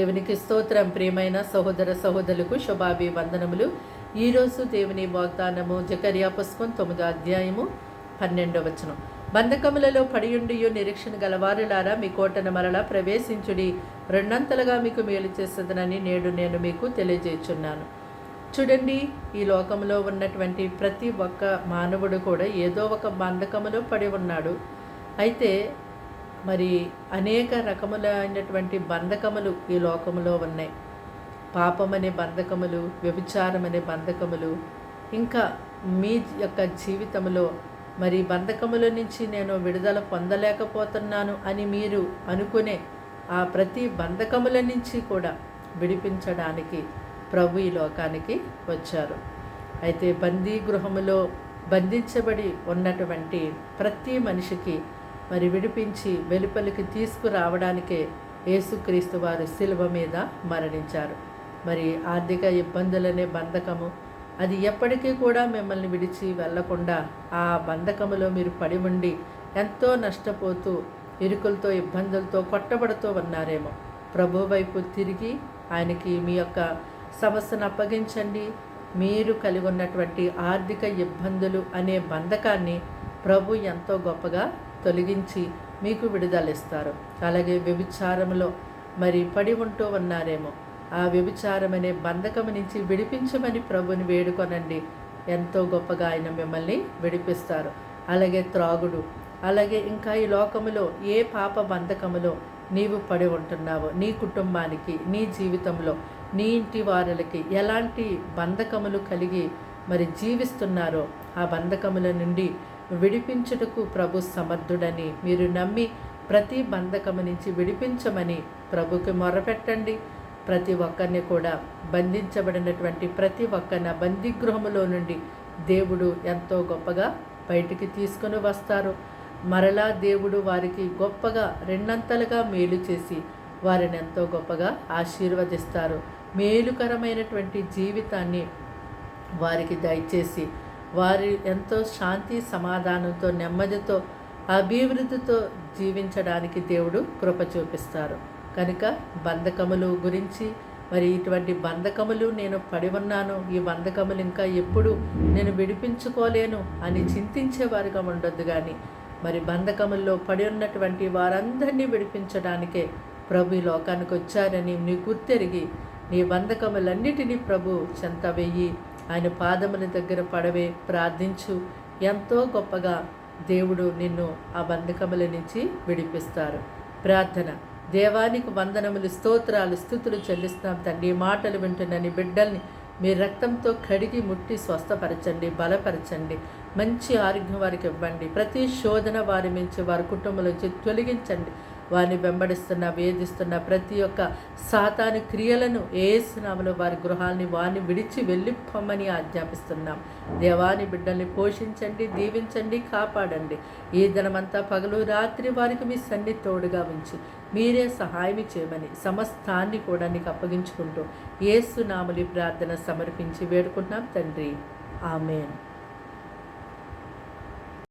దేవునికి స్తోత్రం. ప్రియమైన సహోదర సహోదరులకు శుభాభివందనములు. ఈరోజు దేవుని వాగ్దానము జకర్యా పుస్తకం తొమ్మిదో అధ్యాయము పన్నెండవ వచనం. బంధకములలో పడియుండియు నిరీక్షణ గలవారులారా మీ కోటను మరలా ప్రవేశించుడి. రెండంతలుగా మీకు మేలు చేస్తుందని నేడు నేను మీకు తెలియజేస్తున్నాను చూడండి ఈ లోకంలో ఉన్నటువంటి ప్రతి ఒక్క మానవుడు కూడా ఏదో ఒక బంధకములో పడి ఉన్నాడు. అయితే మరి అనేక రకములైనటువంటి బంధకములు ఈ లోకములో ఉన్నాయి. పాపం అనే బంధకములు వ్యభిచారం అనే బంధకములు. ఇంకా మీ యొక్క జీవితంలో మరి బంధకముల నుంచి నేను విడుదల పొందలేకపోతున్నాను అని మీరు అనుకునే ఆ ప్రతి బంధకముల నుంచి కూడా విడిపించడానికి ప్రభు ఈ లోకానికి వచ్చారు. అయితే బందీ గృహములో బంధించబడి ఉన్నటువంటి ప్రతి మనిషికి మరి విడిపించి వెలుపలికి తీసుకురావడానికే యేసుక్రీస్తు వారు శిలువ మీద మరణించారు. మరి ఆర్థిక ఇబ్బందులనే బంధకము. అది ఎప్పటికీ కూడా మిమ్మల్ని విడిచి వెళ్ళకుండా ఆ బంధకములో మీరు పడి ఉండి ఎంతో నష్టపోతూ ఇరుకులతో ఇబ్బందులతో కొట్టబడుతూ ఉన్నారేమో. ప్రభు వైపు తిరిగి ఆయనకి మీ యొక్క సమస్యను అప్పగించండి. మీరు కలిగి ఉన్నటువంటి ఆర్థిక ఇబ్బందులు అనే బంధకాన్ని ప్రభు ఎంతో గొప్పగా తొలగించి మీకు విడుదలిస్తారు. అలాగే వ్యభిచారంలో మరి పడి ఉంటూ ఉన్నారేమో. ఆ వ్యభిచారం అనే బంధకం నుంచి విడిపించమని ప్రభుని వేడుకొనండి. ఎంతో గొప్పగా ఆయన మిమ్మల్ని విడిపిస్తారు. అలాగే త్రాగుడు అలాగే ఇంకా ఈ లోకములో ఏ పాప బంధకములో నీవు పడి ఉంటున్నావో నీ కుటుంబానికి నీ జీవితంలో నీ ఇంటి వారులకి ఎలాంటి బంధకములు కలిగి మరి జీవిస్తున్నారో ఆ బంధకముల నుండి విడిపించుటకు ప్రభు సమర్థుడని. మీరు నమ్మి ప్రతి బంధకము నుంచి విడిపించమని ప్రభుకి మొరపెట్టండి. ప్రతి ఒక్కరిని కూడా బంధించబడినటువంటి ప్రతి ఒక్కరిని బందీగృహములో నుండి దేవుడు ఎంతో గొప్పగా బయటికి తీసుకుని వస్తారు. మరలా దేవుడు వారికి గొప్పగా రెండంతలుగా మేలు చేసి వారిని ఎంతో గొప్పగా ఆశీర్వదిస్తారు. మేలుకరమైనటువంటి జీవితాన్ని వారికి దయచేసి వారి ఎంతో శాంతి సమాధానంతో నెమ్మదితో అభివృద్ధితో జీవించడానికి దేవుడు కృప చూపిస్తారు. కనుక బంధకములు గురించి మరి ఇటువంటి బంధకములు నేను పడి ఉన్నాను ఈ బంధకములు ఇంకా ఎప్పుడు నేను విడిపించుకోలేను అని చింతించేవారుగా ఉండొద్దు కానీ మరి బంధకముల్లో పడి ఉన్నటువంటి వారందరినీ విడిపించడానికే ప్రభు ఈ లోకానికి వచ్చారని నీ గుర్తెరిగి నీ బంధకములన్నిటినీ ప్రభు చెంత వెయ్యి ఆయన పాదముల దగ్గర పడవే ప్రార్థించు. ఎంతో గొప్పగా దేవుడు నిన్ను ఆ బంధకముల నుంచి విడిపిస్తారు. ప్రార్థన. దేవానికి వందనములు స్తోత్రాలు స్థుతులు చెల్లిస్తాం తండ్రి. మాటలు వింటున్న బిడ్డల్ని మీ రక్తంతో కడిగి ముట్టి స్వస్థపరచండి బలపరచండి. మంచి ఆరోగ్యం వారికి ఇవ్వండి. ప్రతి శోధన వారి మించి వారి కుటుంబంలో తొలగించండి. వారిని వెంబడిస్తున్న వేధిస్తున్న ప్రతి ఒక్క సాతాను క్రియలను ఏసునామలో వారి గృహాల్ని వారిని విడిచి వెళ్ళిపోమని ఆజ్ఞాపిస్తున్నాం. దేవాని బిడ్డల్ని పోషించండి దీవించండి కాపాడండి. ఈ దినమంతా పగలు రాత్రి వారికి మీ సన్ని తోడుగా ఉంచి మీరే సహాయం చేయమని సమస్తాన్ని కూడా నీకు అప్పగించుకుంటూ ఏసునాములు ప్రార్థన సమర్పించి వేడుకుంటున్నాం తండ్రి. ఆమెన్.